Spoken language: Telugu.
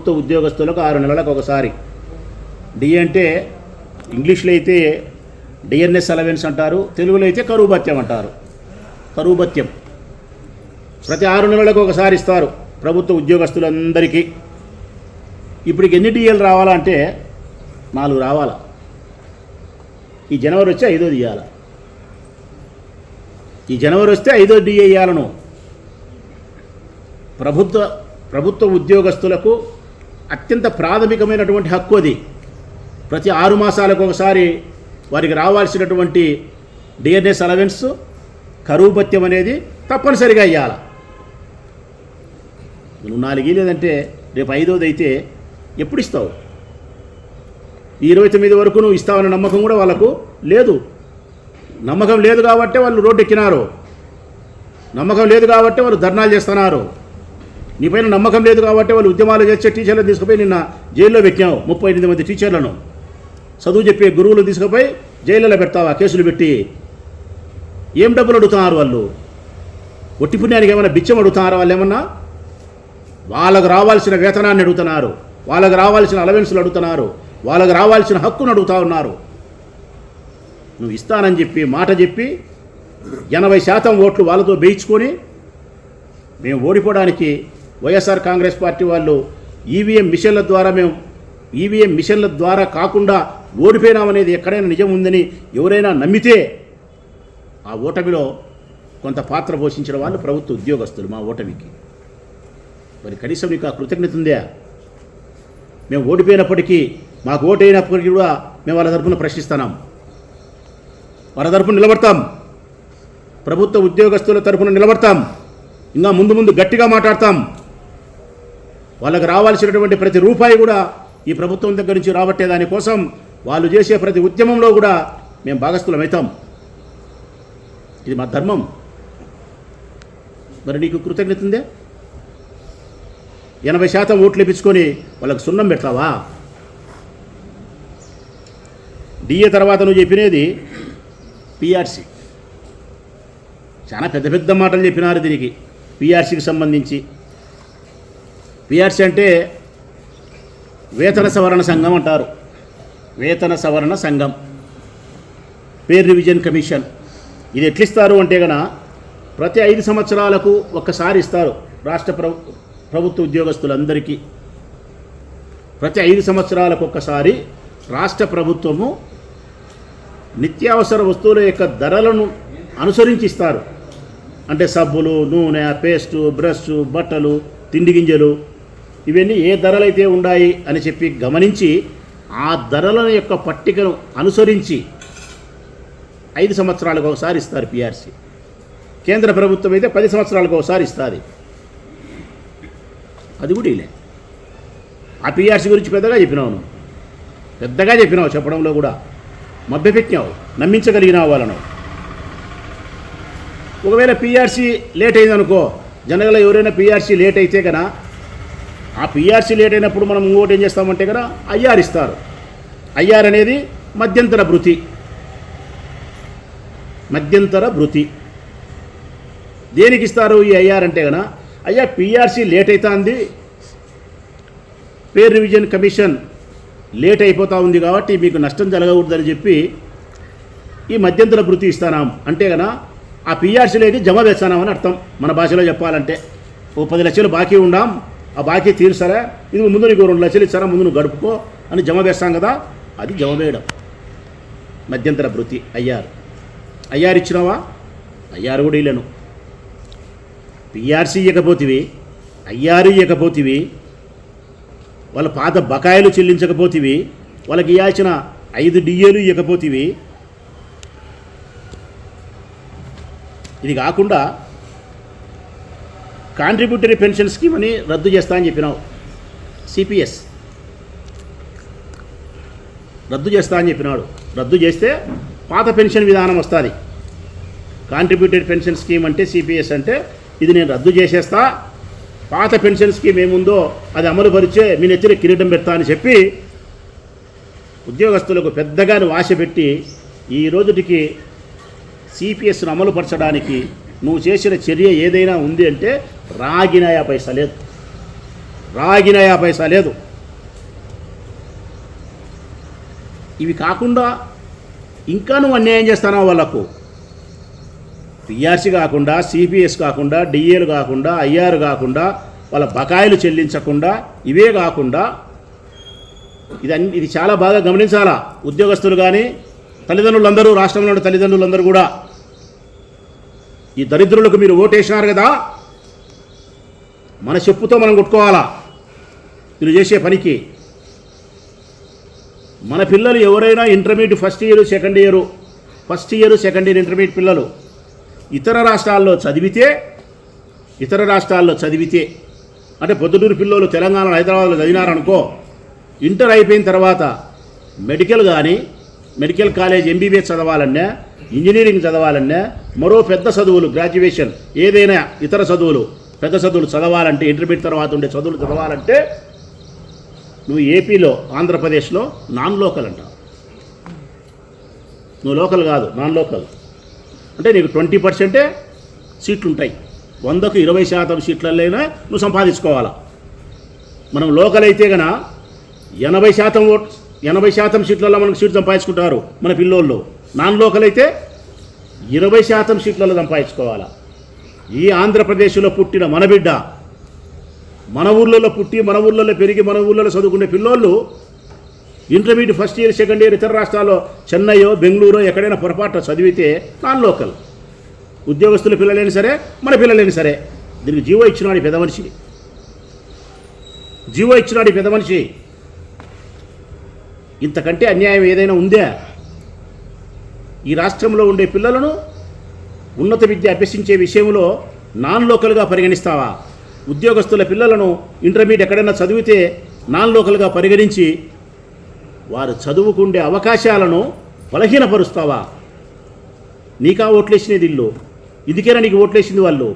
ప్రభుత్వ ఉద్యోగస్తులకు ఆరు నెలలకు ఒకసారి. డి అంటే ఇంగ్లీష్లో అయితే డిఎన్ఎస్ అలవెన్స్ అంటారు తెలుగులో అయితే కరువు భత్యం అంటారు. కరువు భత్యం ప్రతి ఆరు నెలలకు ఒకసారి ఇస్తారు ప్రభుత్వ ఉద్యోగస్తులందరికీ. ఇప్పటికి ఎన్ని డిఎల్ రావాలా అంటే నాలుగు రావాలా. ఈ జనవరి వచ్చి ఐదోది ఇవ్వాలి ఈ జనవరి వస్తే ఐదో డిఏ ఇవ్వాలను ప్రభుత్వ ప్రభుత్వ ఉద్యోగస్తులకు అత్యంత ప్రాథమికమైనటువంటి హక్కు అది. ప్రతి ఆరు మాసాలకు ఒకసారి వారికి రావాల్సినటువంటి డిఎన్ఎస్ అలవెన్స్ కరువు భత్యం అనేది తప్పనిసరిగా ఇవ్వాలి నువ్వు నాలుగు లేదంటే రేపు ఐదోది అయితే ఎప్పుడు ఇస్తావు? ఈ ఇరవై తొమ్మిది వరకు నువ్వు ఇస్తావన్న నమ్మకం కూడా వాళ్ళకు లేదు. నమ్మకం లేదు కాబట్టే వాళ్ళు రోడ్డు ఎక్కినారు నమ్మకం లేదు కాబట్టి వాళ్ళు ధర్నాలు చేస్తున్నారు. నీపైన నమ్మకం లేదు కాబట్టి వాళ్ళు ఉద్యమాలు చేసే టీచర్లను తీసుకుపోయి నిన్న జైల్లో పెట్టావు ముప్పై ఎనిమిది మంది టీచర్లను చదువు చెప్పే గురువులు తీసుకుపోయి జైల్లో పెడతావా? కేసులు పెట్టి. ఏం డబ్బులు అడుగుతున్నారు వాళ్ళు? ఒట్టి పుణ్యానికి ఏమైనా బిచ్చం అడుగుతున్నారు వాళ్ళు ఏమన్నా? వాళ్ళకు రావాల్సిన వేతనాన్ని అడుగుతున్నారు. వాళ్ళకు రావాల్సిన అలవెన్సులు అడుగుతున్నారు. వాళ్ళకు రావాల్సిన హక్కును అడుగుతా ఉన్నారు. నువ్వు ఇస్తానని చెప్పి మాట చెప్పి ఎనభై శాతం ఓట్లు వాళ్ళతో వేయించుకొని మేము ఓడిపోవడానికి వైఎస్ఆర్ కాంగ్రెస్ పార్టీ వాళ్ళు ఈవీఎం మిషన్ల ద్వారా మేము ఈవీఎం మిషన్ల ద్వారా కాకుండా ఓడిపోయినామనేది ఎక్కడైనా నిజం ఉందని ఎవరైనా నమ్మితే ఆ ఓటమిలో కొంత పాత్ర పోషించిన వాళ్ళు ప్రభుత్వ ఉద్యోగస్తులు మా ఓటమికి. మరి కనీసం నీకు ఆ కృతజ్ఞత ఉందా? మేము ఓడిపోయినప్పటికీ మాకు ఓటైనప్పటికీ కూడా మేము వాళ్ళ తరపున ప్రశ్నిస్తున్నాం. వాళ్ళ తరపున నిలబడతాం. ప్రభుత్వ ఉద్యోగస్తుల తరపున నిలబడతాం. ఇంకా ముందు ముందు గట్టిగా మాట్లాడతాం. వాళ్ళకి రావాల్సినటువంటి ప్రతి రూపాయి కూడా ఈ ప్రభుత్వం దగ్గర నుంచి రాబట్టే దానికోసం వాళ్ళు చేసే ప్రతి ఉద్యమంలో కూడా మేము భాగస్థులమవుతాం ఇది మా ధర్మం. మరి నీకు కృతజ్ఞత ఉందే? ఎనభై శాతం ఓట్లు ఇప్పించుకొని వాళ్ళకు సున్నం పెడతావా? డిఏ తర్వాత నువ్వు చెప్పినది పిఆర్సీ. చాలా పెద్ద పెద్ద మాటలు చెప్పినారు దీనికి. పిఆర్సీకి సంబంధించి. పిఆర్సీ అంటే వేతన సవరణ సంఘం అంటారు. వేతన సవరణ సంఘం. Pay revision commission. ఇది ఎట్లిస్తారు అంటే గన ప్రతి ఐదు సంవత్సరాలకు ఒక్కసారి ఇస్తారు రాష్ట్ర ప్రభు ప్రభుత్వ ఉద్యోగస్తులందరికీ. ప్రతి ఐదు సంవత్సరాలకు ఒక్కసారి రాష్ట్ర ప్రభుత్వము నిత్యావసర వస్తువుల యొక్క ధరలను అనుసరించి ఇస్తారు. అంటే సబ్బులు నూనె పేస్టు బ్రష్ బట్టలు తిండి గింజలు ఇవన్నీ ఏ ధరలైతే ఉన్నాయి అని చెప్పి గమనించి ఆ ధరల యొక్క పట్టికను అనుసరించి ఐదు సంవత్సరాలకు ఒకసారి ఇస్తారు పిఆర్సీ కేంద్ర ప్రభుత్వం అయితే పది సంవత్సరాలకు ఒకసారి ఇస్తుంది. అది కూడా ఇలా ఆ పిఆర్సీ గురించి పెద్దగా చెప్పినావు నువ్వు. పెద్దగా చెప్పినావు చెప్పడంలో కూడా. మభ్యపెట్టినావు నమ్మించగలిగినావు వాళ్ళను. ఒకవేళ పిఆర్సీ లేట్ అయిందనుకో జనగల ఎవరైనా పిఆర్సీ లేట్ అయితే కనుక ఆ పిఆర్సీ లేట్ అయినప్పుడు మనం ఇంకోటి ఏం చేస్తామంటే కదా ఐఆర్ ఇస్తారు. ఐఆర్ అనేది మధ్యంతర భృతి. మధ్యంతర భృతి. దేనికి ఇస్తారు ఈ ఐఆర్ అంటే కనుక అయ్యా పిఆర్సీ లేట్ అవుతుంది పేర్ రివిజన్ కమిషన్ లేట్ అయిపోతూ ఉంది కాబట్టి మీకు నష్టం జరగకూడదని చెప్పి ఈ మధ్యంతర భృతి ఇస్తానాం. అంటే కదా ఆ పిఆర్సీలోకి జమ వేస్తానామని అర్థం. మన భాషలో చెప్పాలంటే ఓ పది లక్షలు బాకీ ఉండాం. ఆ బాకీ తీరుస్తారా? ఇది ముందు నీకు రెండు లక్షలు ఇస్తారా ముందు నువ్వు గడుపుకో అని జమ వేస్తాం కదా? అది జమ వేయడం. మధ్యంతర భృతి అయ్యారు అయ్యారు ఇచ్చినావా? అయ్యారు కూడా ఇల్లను పిఆర్సీ ఇవ్వకపోతివి అయ్యారు ఇవ్వకపోతివి వాళ్ళ పాత బకాయిలు చెల్లించకపోతివి వాళ్ళకి ఇవ్వాల్సిన ఐదు డిఏలు ఇవ్వకపోతివి ఇది కాకుండా కాంట్రిబ్యూటరీ పెన్షన్ స్కీమ్ అని రద్దు చేస్తా అని చెప్పినావు. సిపిఎస్. రద్దు చేస్తా అని చెప్పినాడు. రద్దు చేస్తే పాత పెన్షన్ విధానం వస్తుంది. కాంట్రిబ్యూటెడ్ పెన్షన్ స్కీమ్ అంటే సిపిఎస్ అంటే ఇది నేను రద్దు చేసేస్తా పాత పెన్షన్ స్కీమ్ ఏముందో అది అమలుపరిచే మీ నెత్తిన కిరీటం పెడతా అని చెప్పి ఉద్యోగస్తులకు పెద్దగా ఆశ పెట్టి ఈ రోజుటికి సిపిఎస్ను అమలుపరచడానికి నువ్వు చేసిన చర్య ఏదైనా ఉంది అంటే రాగినాయా పైసా లేదు. రాగిన యా పైసా లేదు. ఇవి కాకుండా ఇంకా నువ్వు అన్యాయం చేస్తున్నావు వాళ్ళకు. పిఆర్సీ కాకుండా సిపిఎస్ కాకుండా డిఏలు కాకుండా ఐఆర్ కాకుండా వాళ్ళ బకాయిలు చెల్లించకుండా ఇవే కాకుండా ఇది ఇది చాలా బాగా గమనించాలా? ఉద్యోగస్తులు కానీ తల్లిదండ్రులందరూ రాష్ట్రంలో ఉన్న తల్లిదండ్రులందరూ కూడా. ఈ దరిద్రులకు మీరు ఓటేసినారు కదా? మన చెప్పుతో మనం కొట్టుకోవాలా? మీరు చేసే పనికి. మన పిల్లలు ఎవరైనా intermediate first year second year first year second year intermediate పిల్లలు. ఇతర రాష్ట్రాల్లో చదివితే ఇతర రాష్ట్రాల్లో చదివితే అంటే పొద్దుటూరు పిల్లలు తెలంగాణ హైదరాబాద్లో చదివినారనుకో ఇంటర్ అయిపోయిన తర్వాత మెడికల్ కానీ మెడికల్ కాలేజ్ ఎంబీబీఎస్ చదవాలన్నా ఇంజనీరింగ్ చదవాలన్నా మరో పెద్ద చదువులు గ్రాడ్యుయేషన్ ఏదైనా ఇతర చదువులు పెద్ద చదువులు చదవాలంటే ఇంటర్మీడియట్ తర్వాత ఉండే చదువులు చదవాలంటే నువ్వు ఏపీలో ఆంధ్రప్రదేశ్లో నాన్ లోకల్ అంట. నువ్వు లోకల్ కాదు నాన్ లోకల్. అంటే నీకు ట్వంటీ పర్సెంటే సీట్లు ఉంటాయి వందకు ఇరవై శాతం సీట్లలోనే నువ్వు సంపాదించుకోవాలా? మనం లోకల్ అయితే గన ఎనభై శాతం ఓట్ ఎనభై శాతం సీట్లలో మనకు సీట్లు సంపాదించుకుంటారు మన పిల్లోళ్ళు. నాన్ లోకల్ అయితే ఇరవై శాతం సీట్లలో సంపాదించుకోవాలా? ఈ ఆంధ్రప్రదేశ్లో పుట్టిన మన బిడ్డ మన ఊర్లలో పుట్టి మన ఊర్లలో పెరిగి మన ఊళ్ళలో చదువుకునే పిల్లోళ్ళు intermediate first year second year ఇతర రాష్ట్రాల్లో చెన్నైయో బెంగళూరు ఎక్కడైనా పొరపాటు చదివితే నాన్ లోకల్. ఉద్యోగస్తుల పిల్లలైనా సరే మన పిల్లలైనా సరే దీనికి జీవో ఇచ్చినాడు పెద్ద మనిషి. జీవో ఇచ్చినాడు పెద్ద మనిషి. ఇంతకంటే అన్యాయం ఏదైనా ఉందా? ఈ రాష్ట్రంలో ఉండే పిల్లలను ఉన్నత విద్య అభ్యసించే విషయంలో నాన్ లోకల్గా పరిగణిస్తావా? ఉద్యోగస్తుల పిల్లలను ఇంటర్మీడియట్ ఎక్కడైనా చదివితే నాన్ లోకల్గా పరిగణించి వారు చదువుకుండే అవకాశాలను బలహీనపరుస్తావా? నీకా ఓట్లేసినది ఇల్లు. ఇదికేనా నీకు ఓట్లేసింది వాళ్ళు?